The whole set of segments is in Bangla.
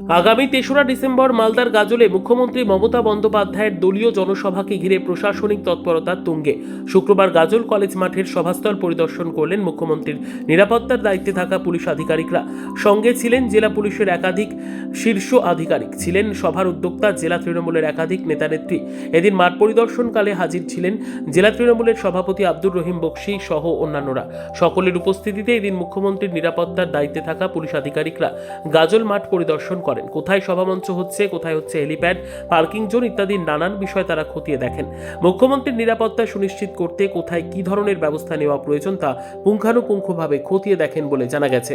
আগামী তেসরা ডিসেম্বর মালদার গাজলে মুখ্যমন্ত্রী মমতা বন্দ্যোপাধ্যায়ের দলীয় জনসভাকে ঘিরে প্রশাসনিক তৎপরতার তুঙ্গে। শুক্রবার গাজল কলেজ মাঠের সভাস্থল পরিদর্শন করলেন মুখ্যমন্ত্রীর নিরাপত্তার দায়িত্বে থাকা পুলিশ আধিকারিকরা। সঙ্গে ছিলেন জেলা পুলিশের একাধিক শীর্ষ আধিকারিক। ছিলেন সভার উদ্যোক্তা জেলা তৃণমূলের একাধিক নেতানেত্রী এদিন মাঠ পরিদর্শনকালে হাজির ছিলেন জেলা তৃণমূলের সভাপতি আব্দুর রহিম বক্সি সহ অন্যান্যরা। সকলের উপস্থিতিতে এদিন মুখ্যমন্ত্রীর নিরাপত্তার দায়িত্বে থাকা পুলিশ আধিকারিকরা গাজল মাঠ পরিদর্শন করেন। কোথায় সভামঞ্চ হচ্ছে, কোথায় হচ্ছে হেলিপ্যাড, পার্কিং জোন ইত্যাদি নানান বিষয় তারা খতিয়ে দেখেন। মুখ্যমন্ত্রীর নিরাপত্তা সুনিশ্চিত করতে কোথায় কি ধরনের ব্যবস্থা নেওয়া প্রয়োজন তা পুঙ্খানুপুঙ্খভাবে খতিয়ে দেখেন বলে জানা গেছে।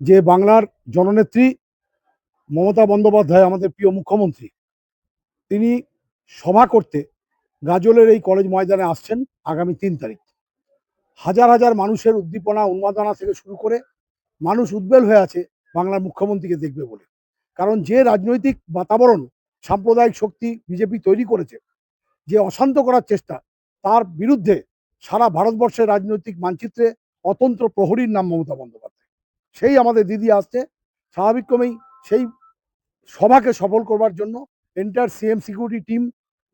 যে বাংলার জননেত্রী মমতা বন্দ্যোপাধ্যায়, আমাদের প্রিয় মুখ্যমন্ত্রী, তিনি সভা করতে গাজলের এই কলেজ ময়দানে আসছেন আগামী তিন তারিখ। হাজার হাজার মানুষের উদ্দীপনা, উন্মাদনা থেকে শুরু করে মানুষ উদ্বেল হয়ে আছে বাংলার মুখ্যমন্ত্রীকে দেখবে বলে। কারণ যে রাজনৈতিক বাতাবরণ, সাম্প্রদায়িক শক্তি বিজেপি তৈরি করেছে, যে অশান্ত করার চেষ্টা, তার বিরুদ্ধে সারা ভারতবর্ষের রাজনৈতিক মানচিত্রে অতন্ত্র প্রহরীর নাম মমতা বন্দ্যোপাধ্যায়। সেই আমাদের দিদি আসছে স্বাভাবিকক্রমেই সেই সভাকে সফল করবার জন্য এন্টার সিএম সিকিউরিটি টিম,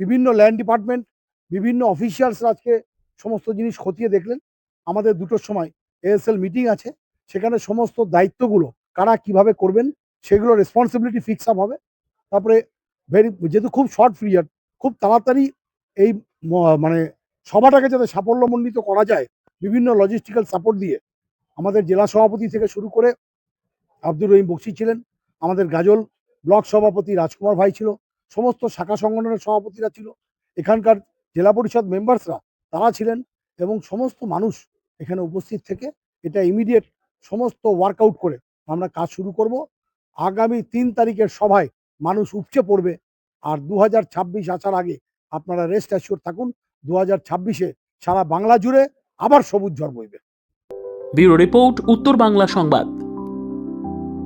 বিভিন্ন ল্যান্ড ডিপার্টমেন্ট, বিভিন্ন অফিসিয়ালস আজকে সমস্ত জিনিস খতিয়ে দেখলেন। আমাদের দুটোর সময় এএসএল মিটিং আছে, সেখানে সমস্ত দায়িত্বগুলো কারা কীভাবে করবেন, সেগুলো রেসপন্সিবিলিটি ফিক্স আপ হবে। তারপরে ভেরি যেহেতু খুব শর্ট পিরিয়ড খুব তাড়াতাড়ি এই মানে সভাটাকে যাতে সাফল্যমণ্ডিত করা যায়, বিভিন্ন লজিস্টিক্যাল সাপোর্ট দিয়ে, আমাদের জেলা সভাপতি থেকে শুরু করে আব্দুর রহিম বক্সি ছিলেন, আমাদের গাজল ব্লক সভাপতি রাজকুমার ভাই ছিল, সমস্ত শাখা সংগঠনের সভাপতিরা ছিল, এখানকার জেলা পরিষদ মেম্বার্সরা তারা ছিলেন এবং সমস্ত মানুষ এখানে উপস্থিত থেকে এটা ইমিডিয়েট সমস্ত ওয়ার্কআউট করে আমরা কাজ শুরু করব। আগামী তিন তারিখের সভায় মানুষ উপচে পড়বে। আর দু হাজার ছাব্বিশ আসার আগে আপনারা রেস্ট অ্যাসিওর থাকুন দু হাজার সারা বাংলা জুড়ে আবার সবুজ ঝড় বইবে। ব্যুরো রিপোর্ট, উত্তর বাংলা সংবাদ।